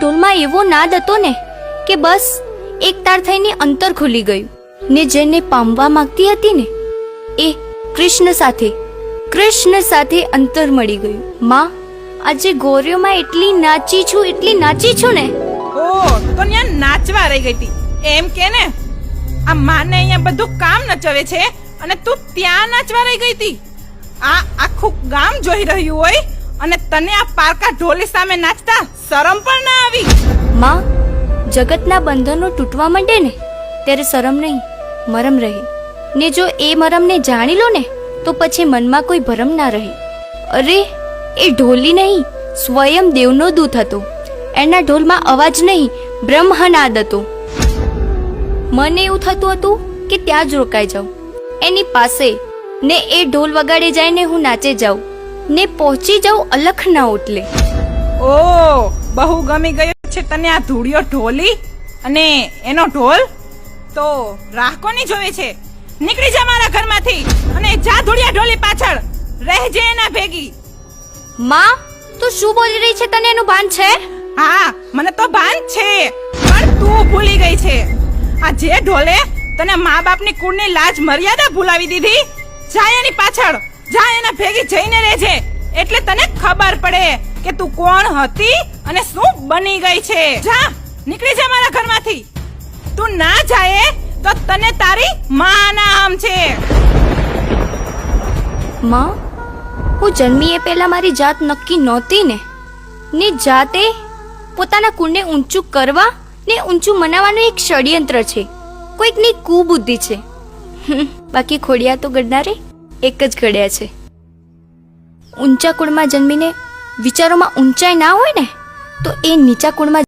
ઢોલમાં એવો નાદ હતો ને કે બસ એક તાર થઈને અંતર ખુલી ગયું. ને જેને પામવા માંગતી હતી ને, એ કૃષ્ણ સાથે કૃષ્ણ સાથે અંતર મળી ગયું. માં, આજે ગોરીઓમાં એટલી નાચી છું, એટલી નાચી છું ને. ઓ, તો ત્યાં નાચવા રહી ગઈ હતી. એમ કે ને, આ માને અહીંયા બધું કામ નચવે છે અને તું ત્યાં નાચવા રહી ગઈ હતી. આ આખું ગામ જોઈ રહ્યું હોય અને તને આ પારકા ઢોલી સામે નાચતા શરમ પણ ના આવી. માં, જગતના બંધનો તૂટવા માંડે ને, ત્યારે શરમ નહીં, મરમ રહે. ને જો એ મરમને જાણી લો ને, તો પછી મનમાં કોઈ ભરમ ના રહે. અરે, એ ઢોલી નહીં, સ્વયં દેવનો દૂત હતો. એના ઢોલમાં અવાજ નહીં, બ્રહ્મનાદ હતો. મને એવું થતું હતું કે ત્યાં જ રોકાઈ જાઉં. એની પાસે ને એ ઢોલ વગાડે જાય ને હું નાચે જાઉં. ને પહોંચી જાઉં અલખના ઓટલે. ઓ બહુ ગમી ગયો છે તને આ ધૂળિયો ઢોલી? અને એનો ઢોલ? તો રાહ કોની જોવે છે? નીકળી જા મારા ઘરમાંથી અને જા ધૂળિયા ઢોલી પાછળ. રહેજે એના ભેગી. માં તું શું બોલી રહી છે તને એનું ભાન છે? હા મને તો ભાન છે પણ તું ભૂલી ગઈ છે. આ જે ઢોલે તને મા બાપની કુળની લાજ મર્યાદા ભૂલાવી દીધી જા એની પાછળ જા એના ભેગી જઈને રહેજે. એટલે તને ખબર પડે કે તું કોણ હતી અને શું બની ગઈ છે. જા, નીકળી જા મારા ઘરમાંથી. તું ના જાય તો તને તારી માં નામ છે. માં, હું જન્મી એ પહેલા મારી જાત નક્કી નહોતી ને. ને જાતે પોતાના કુળને ઊંચું કરવા ને ઊંચું મનાવવાનું એક ષડયંત્ર છે. કોઈકની કુબુદ્ધિ છે. બાકી ખોડિયા તો ગડનારે એક જ ઘડ્યા છે. ઊંચા કુળમાં જન્મીને વિચારોમાં ઊંચાઈ ના હોય ને તો એ નીચા કુળમાં